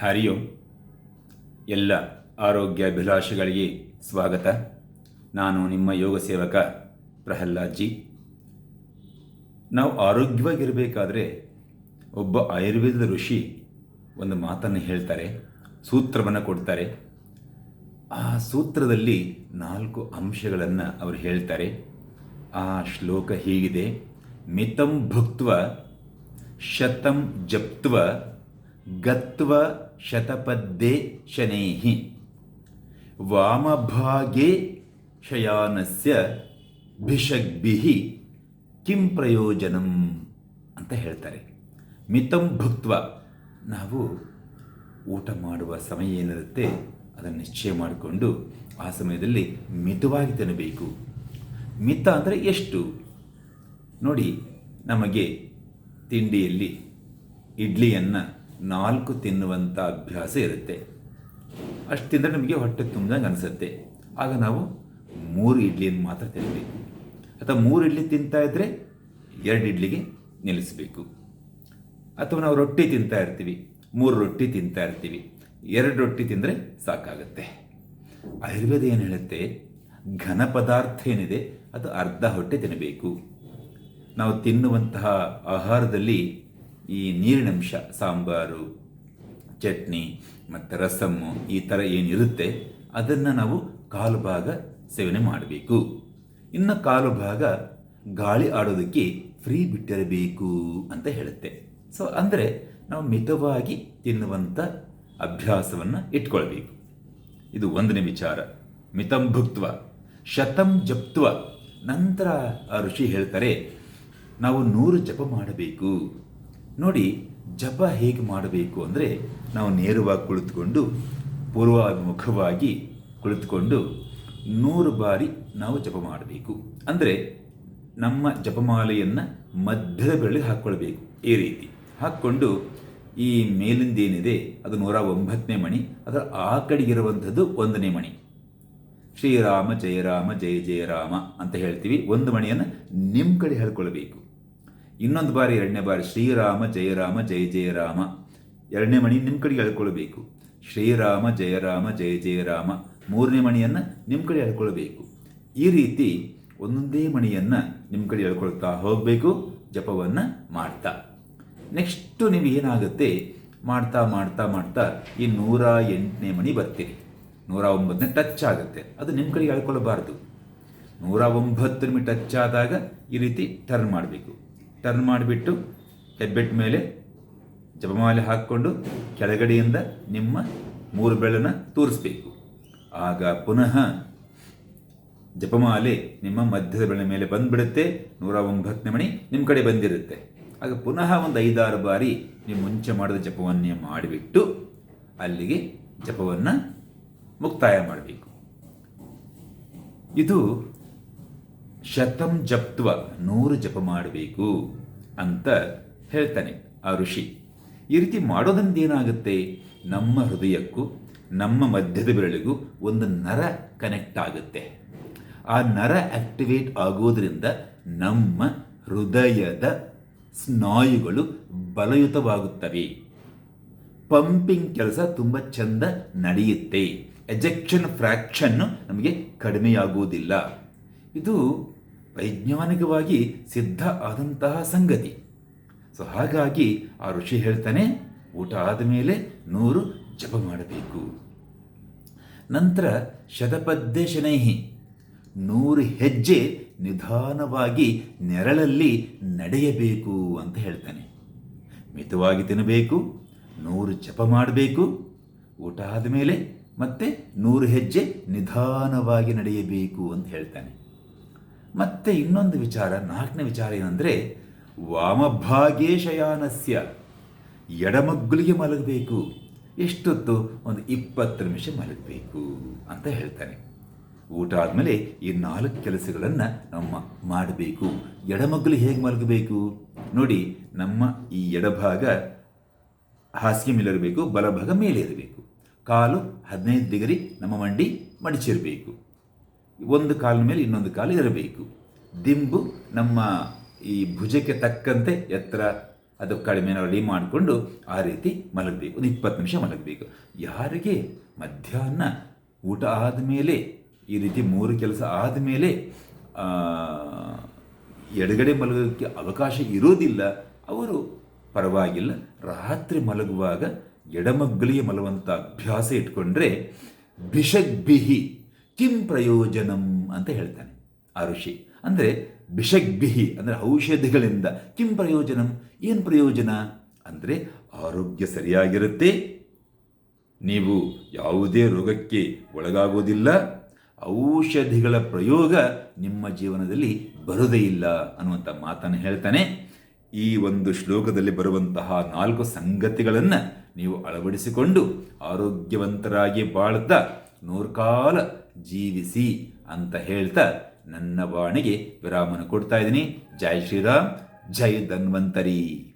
ಹರಿ ಎಲ್ಲ ಆರೋಗ್ಯ ಅಭಿಲಾಷೆಗಳಿಗೆ ಸ್ವಾಗತ. ನಾನು ನಿಮ್ಮ ಯೋಗ ಸೇವಕ ಪ್ರಹ್ಲಾದ್ ಜಿ ನಾವು ಆರೋಗ್ಯವಾಗಿರಬೇಕಾದ್ರೆ ಒಬ್ಬ ಆಯುರ್ವೇದದ ಋಷಿ ಒಂದು ಮಾತನ್ನು ಹೇಳ್ತಾರೆ, ಸೂತ್ರವನ್ನು ಕೊಡ್ತಾರೆ. ಆ ಸೂತ್ರದಲ್ಲಿ ನಾಲ್ಕು ಅಂಶಗಳನ್ನು ಅವರು ಹೇಳ್ತಾರೆ. ಆ ಶ್ಲೋಕ ಹೀಗಿದೆ, ಮಿತಂ ಭುಕ್ತ್ವ ಶತಂ ಜಪ್ತ್ವ ಗತ್ವ ಶತಪದ್ದೇ ಶನೈಹಿ ವಾಮಭಾಗೆ ಶಯಾನಸ್ಯ ಭಿಷಗ್ಭಿಹಿ ಕಿಂ ಪ್ರಯೋಜನಂ ಅಂತ ಹೇಳ್ತಾರೆ. ಮಿತಂ ಭುಕ್ತ್ವ. ನಾವು ಊಟ ಮಾಡುವ ಸಮಯ ಏನಿರುತ್ತೆ ಅದನ್ನು ನಿಶ್ಚಯ ಮಾಡಿಕೊಂಡು ಆ ಸಮಯದಲ್ಲಿ ಮಿತವಾಗಿ ತಿನ್ನಬೇಕು. ಮಿತ ಅಂದರೆ ಎಷ್ಟು? ನೋಡಿ, ನಮಗೆ ತಿಂಡಿಯಲ್ಲಿ ಇಡ್ಲಿಯನ್ನು ನಾಲ್ಕು ತಿನ್ನುವಂಥ ಅಭ್ಯಾಸ ಇರುತ್ತೆ. ಅಷ್ಟು ತಿಂದರೆ ನಮಗೆ ಹೊಟ್ಟೆ ತುಂಬ್ದಂಗೆ ಅನಿಸುತ್ತೆ. ಆಗ ನಾವು ಮೂರು ಇಡ್ಲಿಯನ್ನು ಮಾತ್ರ ತಿನ್ನಬೇಕು ಅಥವಾ ಮೂರು ಇಡ್ಲಿ ತಿಂತಾ ಇದ್ದರೆ ಎರಡು ಇಡ್ಲಿಗೆ ನಿಲ್ಲಿಸಬೇಕು. ಅಥವಾ ನಾವು ರೊಟ್ಟಿ ತಿಂತಾ ಇರ್ತೀವಿ, ಮೂರು ರೊಟ್ಟಿ ತಿಂತಾ ಇರ್ತೀವಿ, ಎರಡು ರೊಟ್ಟಿ ತಿಂದರೆ ಸಾಕಾಗುತ್ತೆ. ಆಯುರ್ವೇದ ಏನು ಹೇಳುತ್ತೆ? ಘನ ಪದಾರ್ಥ ಏನಿದೆ, ಅದು ಅರ್ಧ ಹೊಟ್ಟೆ ತಿನ್ನಬೇಕು ನಾವು ತಿನ್ನುವಂತಹ ಆಹಾರದಲ್ಲಿ ಈ ನೀರಿನಂಶ, ಸಾಂಬಾರು, ಚಟ್ನಿ ಮತ್ತು ರಸಮ್ಮು ಈ ಥರ ಏನಿರುತ್ತೆ, ಅದನ್ನು ನಾವು ಕಾಲು ಭಾಗ ಸೇವನೆ ಮಾಡಬೇಕು. ಇನ್ನು ಕಾಲು ಭಾಗ ಗಾಳಿ ಆಡೋದಕ್ಕೆ ಫ್ರೀ ಬಿಟ್ಟಿರಬೇಕು ಅಂತ ಹೇಳುತ್ತೆ. ಸೊ ಅಂದರೆ ನಾವು ಮಿತವಾಗಿ ತಿನ್ನುವಂಥ ಅಭ್ಯಾಸವನ್ನು ಇಟ್ಕೊಳ್ಬೇಕು. ಇದು ಒಂದನೇ ವಿಚಾರ. ಮಿತಂ ಭುಕ್ತ್ವ, ಶತಂ ಜಪ್ತ್ವ. ನಂತರ ಆ ಋಷಿ ಹೇಳ್ತಾರೆ, ನಾವು ನೂರು ಜಪ ಮಾಡಬೇಕು. ನೋಡಿ ಜಪ ಹೇಗೆ ಮಾಡಬೇಕು ಅಂದರೆ ನಾವು ನೇರವಾಗಿ ಕುಳಿತುಕೊಂಡು ಪೂರ್ವಾಭಿಮುಖವಾಗಿ ಕುಳಿತುಕೊಂಡು ನೂರು ಬಾರಿ ನಾವು ಜಪ ಮಾಡಬೇಕು. ಅಂದರೆ ನಮ್ಮ ಜಪಮಾಲೆಯನ್ನು ಮಧ್ಯದ ಬೆರಳಿಗೆ ಹಾಕ್ಕೊಳ್ಬೇಕು ಈ ರೀತಿ. ಹಾಕ್ಕೊಂಡು ಈ ಮೇಲಿಂದೇನಿದೆ ಅದು ನೂರ ಒಂಬತ್ತನೇ ಮಣಿ, ಅದರ ಆ ಕಡೆಗಿರುವಂಥದ್ದು ಒಂದನೇ ಮಣಿ. ಶ್ರೀರಾಮ ಜಯರಾಮ ಜಯ ಜಯರಾಮ ಅಂತ ಹೇಳ್ತೀವಿ. ಒಂದು ಮಣಿಯನ್ನು ನಿಮ್ಮ ಕಡೆ ಹೇಳ್ಕೊಳ್ಬೇಕು ಇನ್ನೊಂದು ಬಾರಿ ಎರಡನೇ ಬಾರಿ ಶ್ರೀರಾಮ ಜಯರಾಮ ಜಯ ಜಯರಾಮ ಎರಡನೇ ಮಣಿ ನಿಮ್ಮ ಕಡೆಗೆ ಹೇಳ್ಕೊಳ್ಬೇಕು. ಶ್ರೀರಾಮ ಜಯರಾಮ ಜಯ ಜಯರಾಮ ಮೂರನೇ ಮಣಿಯನ್ನು ನಿಮ್ಮ ಕಡೆ ಹೇಳ್ಕೊಳ್ಬೇಕು. ಈ ರೀತಿ ಒಂದೊಂದೇ ಮಣಿಯನ್ನು ನಿಮ್ಮ ಕಡೆ ಹೇಳ್ಕೊಳ್ತಾ ಹೋಗಬೇಕು, ಜಪವನ್ನು ಮಾಡ್ತಾ. ನೆಕ್ಸ್ಟು ನೀವು ಏನಾಗುತ್ತೆ, ಮಾಡ್ತಾ ಮಾಡ್ತಾ ಮಾಡ್ತಾ ಈ ನೂರ ಎಂಟನೇ ಮಣಿ ಬರ್ತೀರಿ ನೂರ ಒಂಬತ್ತನೇ ಟಚ್ ಆಗುತ್ತೆ. ಅದು ನಿಮ್ಮ ಕಡೆಗೆ ಹೇಳ್ಕೊಳ್ಬಾರ್ದು. ನೂರ ಒಂಬತ್ತು ನಿಮಿ ಟಚ್ ಆದಾಗ ಈ ರೀತಿ ಟರ್ನ್ ಮಾಡಬೇಕು. ಟರ್ನ್ ಮಾಡಿಬಿಟ್ಟು ಹೆಬ್ಬೆಟ್ ಮೇಲೆ ಜಪಮಾಲೆ ಹಾಕ್ಕೊಂಡು ಕೆಳಗಡೆಯಿಂದ ನಿಮ್ಮ ಮೂರು ಬೆಳನ ತೋರಿಸ್ಬೇಕು. ಆಗ ಪುನಃ ಜಪಮಾಲೆ ನಿಮ್ಮ ಮಧ್ಯದ ಬೆಳೆ ಮೇಲೆ ಬಂದುಬಿಡುತ್ತೆ. ನೂರ ಒಂಬತ್ತನೇ ಮಣಿ ನಿಮ್ಮ ಕಡೆ ಬಂದಿರುತ್ತೆ. ಆಗ ಪುನಃ ಒಂದು ಐದಾರು ಬಾರಿ ನೀವು ಮುಂಚೆ ಮಾಡಿದ ಜಪವನ್ನೇ ಮಾಡಿಬಿಟ್ಟು ಅಲ್ಲಿಗೆ ಜಪವನ್ನು ಮುಕ್ತಾಯ ಮಾಡಬೇಕು. ಇದು ಶತಂ ಜಪ್ತ್ವ, ನೂರು ಜಪ ಮಾಡಬೇಕು ಅಂತ ಹೇಳ್ತಾನೆ ಆ ಋಷಿ. ಈ ರೀತಿ ಮಾಡೋದ್ರಿಂದ ಏನಾಗುತ್ತೆ ನಮ್ಮ ಹೃದಯಕ್ಕೂ, ನಮ್ಮ ಮಧ್ಯದ ಬೆರಳಿಗೂ ಒಂದು ನರ ಕನೆಕ್ಟ್ ಆಗುತ್ತೆ. ಆ ನರ ಆಕ್ಟಿವೇಟ್ ಆಗೋದ್ರಿಂದ ನಮ್ಮ ಹೃದಯದ ಸ್ನಾಯುಗಳು ಬಲಯುತವಾಗುತ್ತವೆ. ಪಂಪಿಂಗ್ ಕೆಲಸ ತುಂಬ ಚಂದ ನಡೆಯುತ್ತೆ. ಎಜೆಕ್ಷನ್ ಫ್ರ್ಯಾಕ್ಷನ್ನು ನಮಗೆ ಕಡಿಮೆಯಾಗುವುದಿಲ್ಲ. ಇದು ವೈಜ್ಞಾನಿಕವಾಗಿ ಸಿದ್ಧ ಆದಂತಹ ಸಂಗತಿ. ಸೊ ಹಾಗಾಗಿ ಆ ಋಷಿ ಹೇಳ್ತಾನೆ, ಊಟ ಆದಮೇಲೆ ನೂರು ಜಪ ಮಾಡಬೇಕು. ನಂತರ ಶತಪದ್ಯ ಶನೈಹಿ, ನೂರು ಹೆಜ್ಜೆ ನಿಧಾನವಾಗಿ ನೆರಳಲ್ಲಿ ನಡೆಯಬೇಕು ಅಂತ ಹೇಳ್ತಾನೆ. ಮಿತವಾಗಿ ತಿನ್ನಬೇಕು, ನೂರು ಜಪ ಮಾಡಬೇಕು, ಊಟ ಆದಮೇಲೆ ಮತ್ತೆ ನೂರು ಹೆಜ್ಜೆ ನಿಧಾನವಾಗಿ ನಡೆಯಬೇಕು ಅಂತ ಹೇಳ್ತಾನೆ. ಮತ್ತೆ ಇನ್ನೊಂದು ವಿಚಾರ, ನಾಲ್ಕನೇ ವಿಚಾರ ಏನಂದರೆ ವಾಮಭಾಗೇ ಶಯಾನಸ್ಯ ಎಡಮಗ್ಗುಲಿಗೆ ಮಲಗಬೇಕು. ಎಷ್ಟೊತ್ತು? ಒಂದು ಇಪ್ಪತ್ತು ನಿಮಿಷ ಮಲಗಬೇಕು ಅಂತ ಹೇಳ್ತಾನೆ. ಊಟ ಆದಮೇಲೆ ಈ ನಾಲ್ಕು ಕೆಲಸಗಳನ್ನು ನಮ್ಮ ಮಾಡಬೇಕು. ಎಡಮಗ್ಗಲು ಹೇಗೆ ಮಲಗಬೇಕು? ನೋಡಿ, ನಮ್ಮ ಈ ಎಡಭಾಗ ಹಾಸಿಗೆ ಮೇಲಿರಬೇಕು, ಬಲಭಾಗ ಮೇಲೆ ಇರಬೇಕು ಕಾಲು ಹದಿನೈದು ಡಿಗ್ರಿ ನಮ್ಮ ಮಂಡಿ ಮಡಿಚಿರಬೇಕು. ಒಂದು ಕಾಲಿನ ಮೇಲೆ ಇನ್ನೊಂದು ಕಾಲು ಇರಬೇಕು. ದಿಂಬು ನಮ್ಮ ಈ ಭುಜಕ್ಕೆ ತಕ್ಕಂತೆ ಎತ್ತರ ಅದು ಕಡಿಮೆ ರೆಡಿ ಮಾಡಿಕೊಂಡು ಆ ರೀತಿ ಮಲಗಬೇಕು. ಒಂದು ಇಪ್ಪತ್ತು ನಿಮಿಷ ಮಲಗಬೇಕು. ಯಾರಿಗೆ ಮಧ್ಯಾಹ್ನ ಊಟ ಆದಮೇಲೆ ಈ ರೀತಿ ಮೂರು ಕೆಲಸ ಆದಮೇಲೆ ಎಡಗಡೆ ಮಲಗೋಕ್ಕೆ ಅವಕಾಶ ಇರೋದಿಲ್ಲ ಅವರು ಪರವಾಗಿಲ್ಲ. ರಾತ್ರಿ ಮಲಗುವಾಗ ಎಡಮಗ್ಗಲಿಗೆ ಮಲಗುವಂಥ ಅಭ್ಯಾಸ ಇಟ್ಕೊಂಡ್ರೆ ಬಿಷಗ್ಬಿಹಿ ಕಿಂ ಪ್ರಯೋಜನಂ ಅಂತ ಹೇಳ್ತಾನೆ ಆ ಋಷಿ. ಅಂದರೆ ಬಿಷಗ್ಭಿಹಿ ಅಂದರೆ ಔಷಧಿಗಳಿಂದ. ಕಿಂ ಪ್ರಯೋಜನಂ? ಏನು ಪ್ರಯೋಜನ? ಅಂದರೆ ಆರೋಗ್ಯ ಸರಿಯಾಗಿರುತ್ತೆ, ನೀವು ಯಾವುದೇ ರೋಗಕ್ಕೆ ಒಳಗಾಗೋದಿಲ್ಲ ಔಷಧಿಗಳ ಪ್ರಯೋಗ ನಿಮ್ಮ ಜೀವನದಲ್ಲಿ ಬರೋದೇ ಇಲ್ಲ ಅನ್ನುವಂಥ ಮಾತನ್ನು ಹೇಳ್ತಾನೆ. ಈ ಒಂದು ಶ್ಲೋಕದಲ್ಲಿ ಬರುವಂತಹ ನಾಲ್ಕು ಸಂಗತಿಗಳನ್ನು ನೀವು ಅಳವಡಿಸಿಕೊಂಡು ಆರೋಗ್ಯವಂತರಾಗಿ ಬಾಳ್ತಾ ನೂರ್ಕಾಲ ಜೀವಿಸಿ ಅಂತ ಹೇಳ್ತಾ ನನ್ನ ವಾಣಿಗೆ ವಿರಾಮನ ಕೊಡ್ತಾ ಇದ್ದೀನಿ. ಜೈ ಶ್ರೀರಾಮ್ ಜೈ ಧನ್ವಂತರಿ.